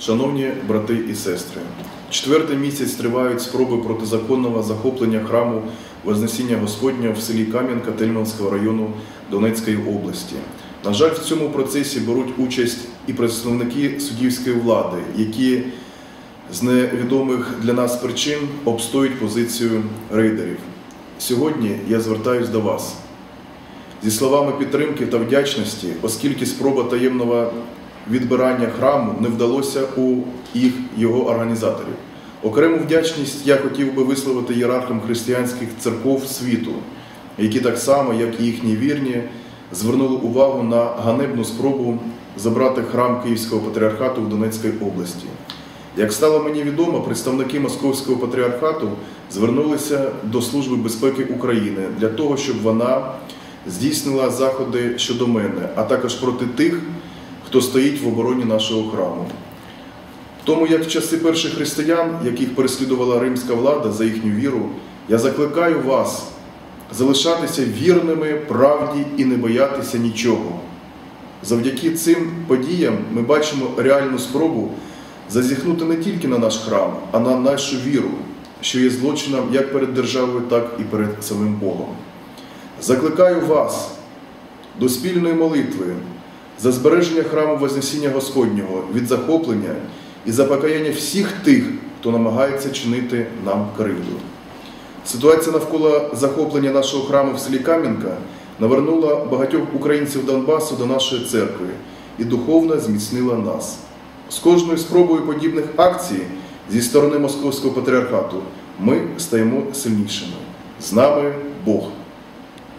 Шановні брати і сестри, четвертий місяць тривають спроби протизаконного захоплення храму Вознесіння Господнього в селі Кам'янка Тельманського району Донецької області. На жаль, в цьому процесі беруть участь і представники суддівської влади, які з невідомих для нас причин обстоюють позицію рейдерів. Сьогодні я звертаюсь до вас зі словами підтримки та вдячності, оскільки спроба таємного відбирання храму не вдалося у їх його організаторів. Окрему вдячність я хотів би висловити ієрархам християнських церков світу, які так само, як і їхні вірні, звернули увагу на ганебну спробу забрати храм Київського патріархату в Донецькій області. Як стало мені відомо, представники Московського патріархату звернулися до Служби безпеки України для того, щоб вона здійснила заходи щодо мене, а також проти тих, хто стоїть в обороні нашого храму. Тому як в часи перших християн, яких переслідувала римська влада за їхню віру, я закликаю вас залишатися вірними правді і не боятися нічого. Завдяки цим подіям ми бачимо реальну спробу зазіхнути не тільки на наш храм, а на нашу віру, що є злочином як перед державою, так і перед самим Богом. Закликаю вас до спільної молитви за збереження храму Вознесіння Господнього від захоплення і за покаяння всіх тих, хто намагається чинити нам кривду. Ситуація навколо захоплення нашого храму в селі Кам'янка навернула багатьох українців Донбасу до нашої церкви і духовно зміцнила нас. З кожною спробою подібних акцій зі сторони Московського патріархату ми стаємо сильнішими. З нами Бог.